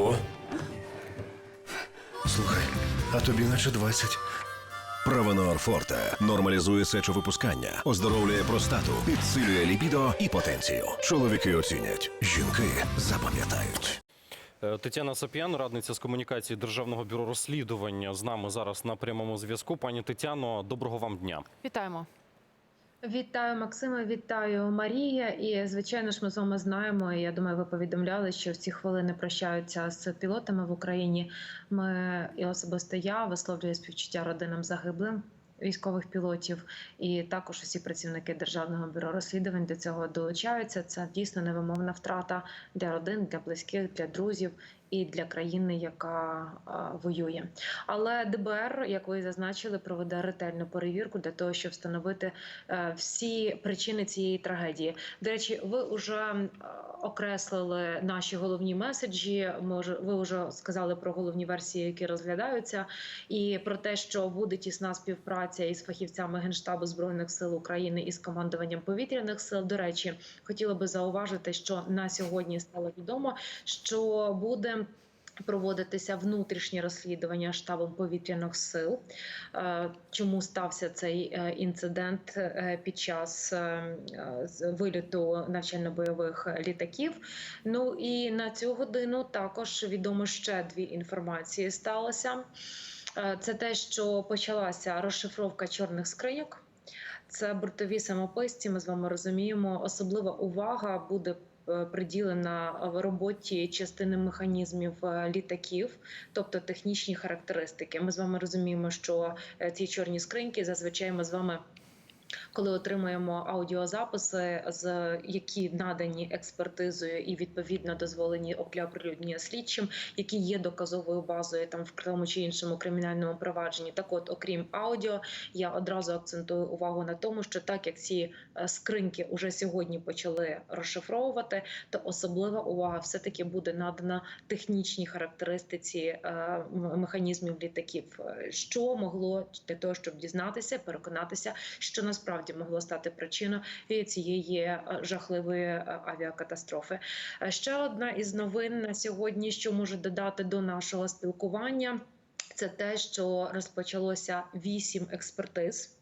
Ого. Слухай, а тобі наче 20. Правонор Форте нормалізує сечовипускання, оздоровлює простату, підсилює лібідо і потенцію. Чоловіки оцінять, жінки запам'ятають. Е, Тетяна Сап'ян, радниця з комунікації Державного бюро розслідування, з нами зараз на прямому зв'язку. Пані Тетяно, доброго вам дня. Вітаємо. Вітаю, Максиме, вітаю Марія. І звичайно ж, ми з вами знаємо. і Я думаю, ви повідомляли, що в ці хвилини прощаються з пілотами в Україні. Ми і особисто я висловлюю співчуття родинам загиблим. Військових пілотів і також усі працівники державного бюро розслідувань до цього долучаються. Це дійсно невимовна втрата для родин, для близьких, для друзів і для країни, яка воює. Але ДБР, як ви зазначили, проведе ретельну перевірку для того, щоб встановити е, всі причини цієї трагедії. До речі, ви вже окреслили наші головні меседжі. Може, ви вже сказали про головні версії, які розглядаються, і про те, що буде тісна співпраця із фахівцями генштабу збройних сил України і з командуванням повітряних сил. До речі, хотіла би зауважити, що на сьогодні стало відомо, що буде. Проводитися внутрішнє розслідування штабом повітряних сил, Е, чому стався цей е, інцидент е, під час виліту навчально-бойових літаків. Ну і на цю годину також відомо ще дві інформації сталося. Це те, що почалася розшифровка чорних скриньок. Це бортові самописці. Ми з вами розуміємо. Особлива увага буде приділена в роботі частини механізмів е, літаків, тобто технічні характеристики. Ми з вами розуміємо, що е, ці чорні скриньки зазвичай ми з вами. Коли отримуємо аудіозаписи, з які надані експертизою і відповідно дозволені для оприлюднення слідчим, які є доказовою базою там в тому чи іншому кримінальному провадженні. Так, от, окрім аудіо, я одразу акцентую увагу на тому, що так як ці е, скриньки уже сьогодні почали розшифровувати, то особлива увага все таки буде надана технічній характеристиці е, механізмів літаків, Е, що могло для того, щоб дізнатися, переконатися, що насправді могло стати причиною цієї е, жахливої е, авіакатастрофи. Е, Ще одна із новин на сьогодні, що можу додати до нашого спілкування. Це те, що розпочалося вісім експертиз.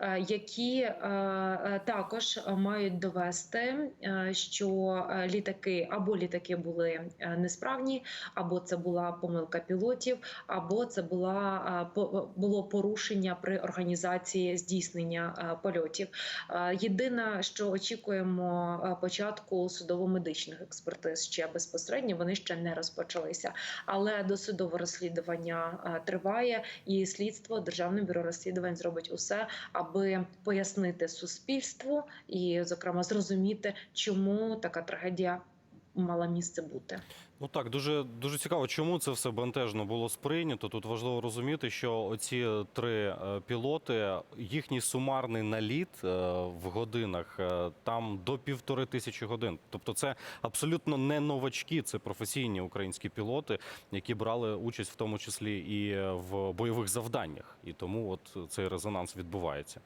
Е, Які е, е, також мають довести, що літаки або літаки були несправні, або це була помилка пілотів, або це була було порушення при організації здійснення польотів. Єдине, що очікуємо початку судово-медичних експертиз ще безпосередньо, вони ще не розпочалися. Але досудове розслідування триває, і слідство Державне бюро розслідувань зробить усе, аби пояснити суспільству і, зокрема, зрозуміти, чому така трагедія мала місце бути. Ну так, дуже дуже цікаво, чому це все бентежно було сприйнято. Тут важливо розуміти, що оці три е, пілоти, їхній сумарний наліт е, в годинах е, там до півтори тисячі годин. Тобто, це абсолютно не новачки, це професійні українські пілоти, які брали участь в тому числі і е, в бойових завданнях. І тому от цей резонанс відбувається.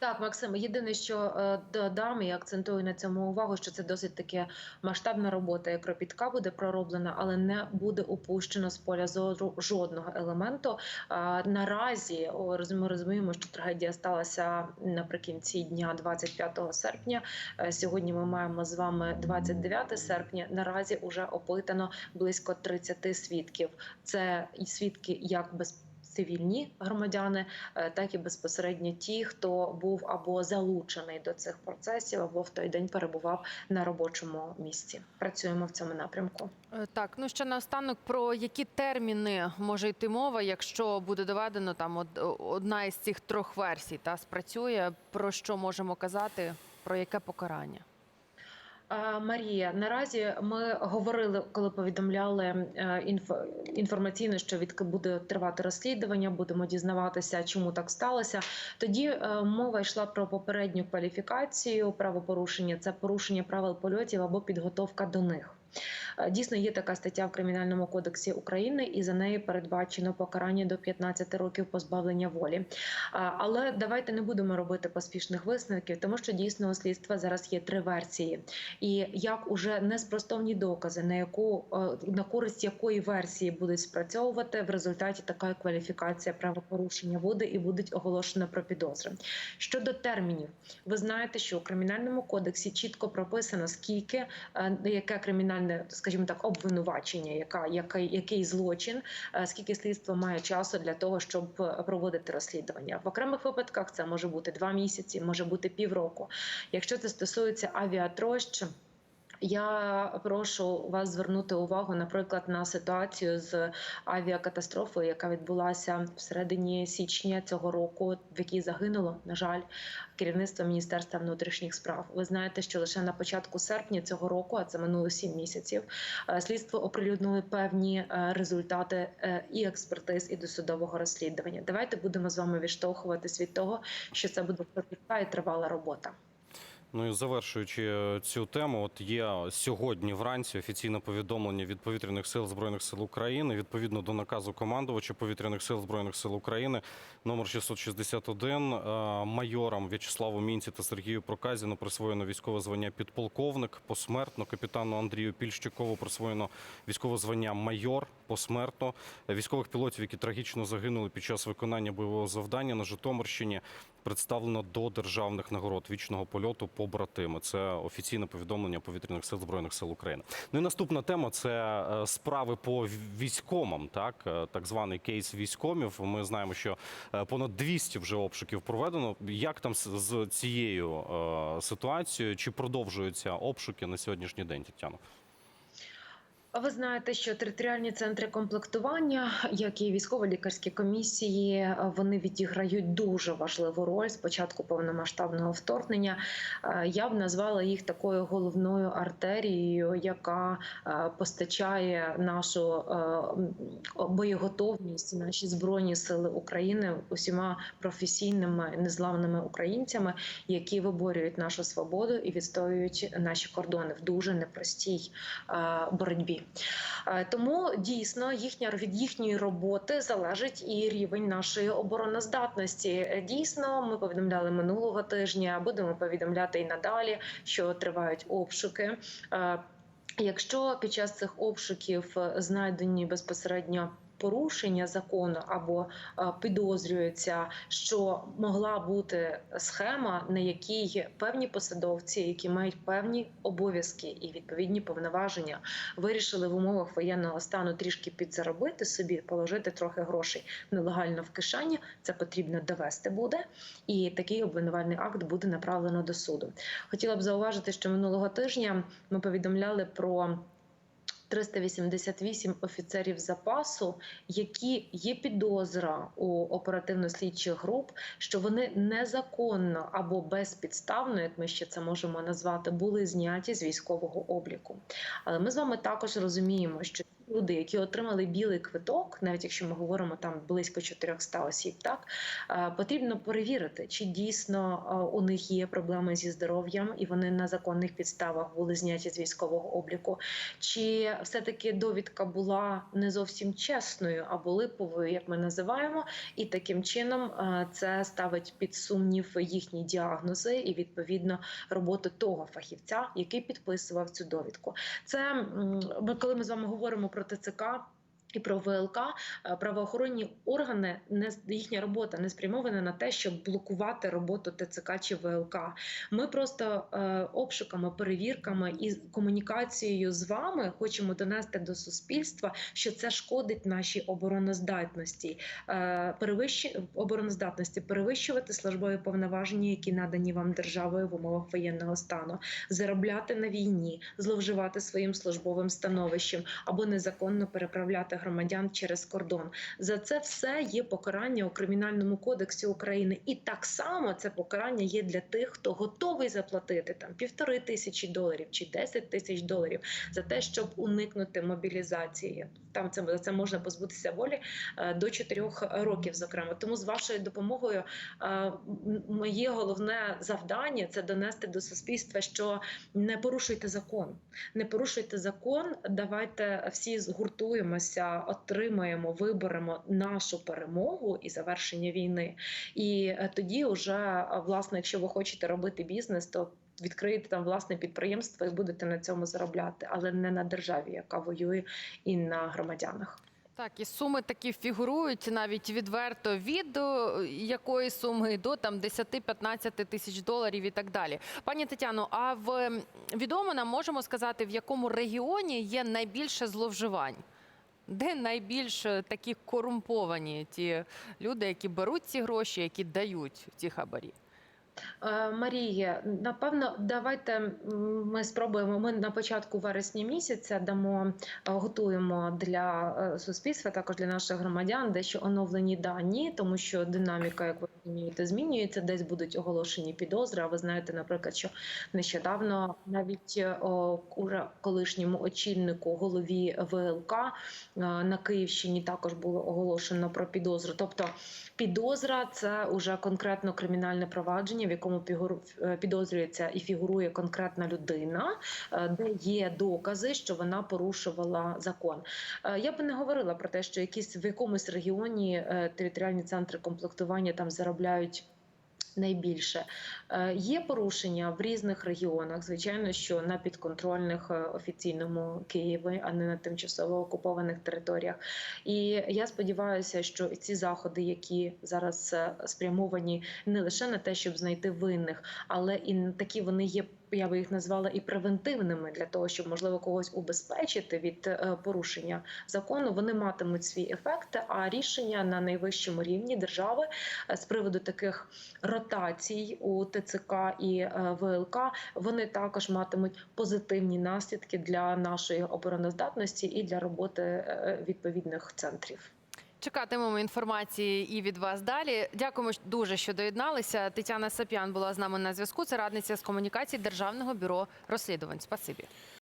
Так, Максим, єдине, що е, додам і акцентую на цьому увагу, що це досить таки масштабна робота, як кропітка буде пророблена, але не буде упущено з поля зору жодного елементу. Наразі ми розуміємо, що трагедія сталася наприкінці дня 25 серпня. Е, Сьогодні ми маємо з вами 29 серпня. Наразі вже опитано близько 30 свідків. Це свідки як без цивільні громадяни, е, так і безпосередньо ті, хто був або залучений до цих процесів, або в той день перебував на робочому місці. Працюємо в цьому напрямку. Е, Так, ну ще наостанок про які терміни може йти мова, якщо буде доведено там од- одна із цих трьох версій та спрацює. Про що можемо казати? Про яке покарання? Марія, наразі ми говорили, коли повідомляли е, інформаційно, що від буде тривати розслідування, будемо дізнаватися, чому так сталося. Тоді е, мова йшла про попередню кваліфікацію правопорушення. Це порушення правил польотів або підготовка до них. Е, Дійсно, є така стаття в Кримінальному кодексі України, і за нею передбачено покарання до 15 років позбавлення волі. Але давайте не будемо робити поспішних висновків, тому що дійсно у слідства зараз є три версії. І як уже неспростовні докази, на яку е, на користь якої версії будуть спрацьовувати, в результаті така кваліфікація правопорушення буде і будуть оголошено про підозри. Щодо термінів, ви знаєте, що у кримінальному кодексі чітко прописано скільки е, яке кримінальне, скажімо так, обвинувачення, яка який, який злочин, е, скільки слідство має часу для того, щоб е, проводити розслідування. В окремих випадках це може бути два місяці, може бути півроку. Якщо це стосується авіатрощ. Я прошу вас звернути увагу, наприклад, на ситуацію з авіакатастрофою, яка відбулася в середині січня цього року, в якій загинуло, на жаль, керівництво Міністерства внутрішніх справ. Ви знаєте, що лише на початку серпня цього року, а це минуло сім місяців, е, слідство оприлюднили певні е, результати е, і експертиз, і досудового розслідування. Давайте будемо з вами відштовхуватись від того, що це буде і тривала робота. Ну і завершуючи е, цю тему, от є сьогодні вранці офіційне повідомлення від повітряних сил збройних сил України відповідно до наказу командувача повітряних сил збройних сил України номер 661 е, майорам В'ячеславу Мінці та Сергію Проказіну присвоєно військове звання підполковник посмертно. Капітану Андрію Пільщикову присвоєно військове звання майор посмертно. Військових пілотів, які трагічно загинули під час виконання бойового завдання на Житомирщині, представлено до державних нагород вічного польоту побратими. Це офіційне повідомлення повітряних сил збройних сил України. Ну і наступна тема це е, справи по військомам, так Е, так званий кейс військомів. Ми знаємо, що е, понад 200 вже обшуків проведено. Як там з- цією ситуацією? Чи продовжуються обшуки на сьогоднішній день, Тетяно? Ви знаєте, що територіальні центри комплектування, як і військово-лікарські комісії, вони відіграють дуже важливу роль з початку повномасштабного вторгнення. Е, Я б назвала їх такою головною артерією, яка е, постачає нашу е, боєготовність, наші збройні сили України усіма професійними незламними українцями, які виборюють нашу свободу і відстоюють наші кордони в дуже непростій боротьбі. Е, Тому дійсно їхня від їхньої роботи залежить і рівень нашої обороноздатності. Е, Дійсно, ми повідомляли минулого тижня. Будемо повідомляти і надалі, що тривають обшуки. Е, Якщо під час цих обшуків знайдені безпосередньо порушення закону або е, підозрюється, що могла бути схема, на якій певні посадовці, які мають певні обов'язки і відповідні повноваження, вирішили в умовах воєнного стану трішки підзаробити собі, положити трохи грошей нелегально в кишені. Це потрібно довести буде, і такий обвинувальний акт буде направлено до суду. Хотіла б зауважити, що минулого тижня ми повідомляли про. 388 офіцерів запасу, які є підозра у оперативно-слідчих груп, що вони незаконно або безпідставно, як ми ще це можемо назвати, були зняті з військового обліку. Але ми з вами також розуміємо, що люди, які отримали білий квиток, навіть якщо ми говоримо там близько 400 осіб, так е, потрібно перевірити, чи дійсно е, у них є проблеми зі здоров'ям, і вони на законних підставах були зняті з військового обліку, чи все-таки довідка була не зовсім чесною або липовою, як ми називаємо, і таким чином е, це ставить під сумнів їхні діагнози і відповідно роботу того фахівця, який підписував цю довідку. Це ми, коли ми з вами говоримо про ТЦК. І про ВЛК е, правоохоронні органи не їхня робота не спрямована на те, щоб блокувати роботу ТЦК чи ВЛК. Ми просто е, обшуками, перевірками і комунікацією з вами хочемо донести до суспільства, що це шкодить нашій обороноздатності, е, перевищі обороноздатності, перевищувати службові повноваження, які надані вам державою в умовах воєнного стану, заробляти на війні, зловживати своїм службовим становищем або незаконно переправляти громадян через кордон. За це все є покарання у кримінальному кодексі України, і так само це покарання є для тих, хто готовий заплатити там півтори тисячі доларів чи 10 тисяч доларів за те, щоб уникнути мобілізації. Там це за це можна позбутися волі е, до 4 років, зокрема. Тому з вашою допомогою е, моє головне завдання це донести до суспільства, що не порушуйте закон, не порушуйте закон. Давайте всі згуртуємося, отримаємо, виберемо нашу перемогу і завершення війни. І е, тоді, вже е, власне, якщо ви хочете робити бізнес, то відкриєте там власне підприємство і будете на цьому заробляти, але не на державі, яка воює, і на громадянах. Так, і суми такі фігурують навіть відверто від е, якої суми до там 10-15 тисяч доларів і так далі. Пані Тетяно, а в відомо нам можемо сказати, в якому регіоні є найбільше зловживань? Де найбільш е, такі корумповані ті люди, які беруть ці гроші, які дають ці хабарі? Е, Марія, напевно, давайте ми спробуємо. Ми на початку вересня місяця дамо, е, готуємо для е, суспільства, також для наших громадян, дещо оновлені дані, тому що динаміка, як ви розумієте, змінюється. Десь будуть оголошені підозри. А ви знаєте, наприклад, що нещодавно навіть колишньому очільнику голові ВЛК на Київщині також було оголошено про підозру. Тобто підозра це уже конкретно кримінальне провадження, в якому е, підозрюється і фігурує конкретна людина, е, де є докази, що вона порушувала закон. Е, Я би не говорила про те, що якісь в якомусь регіоні територіальні центри комплектування там заробляють. Найбільше Е, є порушення в різних регіонах. Звичайно, що на підконтрольних е, офіційному Києві, а не на тимчасово окупованих територіях. І я сподіваюся, що ці заходи, які зараз е, спрямовані не лише на те, щоб знайти винних, але і такі вони є. Я би їх назвала і превентивними для того, щоб можливо когось убезпечити від е, порушення закону. Вони матимуть свій ефект. А рішення на найвищому рівні держави е, з приводу таких ротацій у ТЦК і е, ВЛК вони також матимуть позитивні наслідки для нашої обороноздатності і для роботи відповідних центрів. Чекатимемо інформації і від вас далі. Дякуємо дуже, що доєдналися. Тетяна Сап'ян була з нами на зв'язку. Це радниця з комунікацій Державного бюро розслідувань. Спасибі.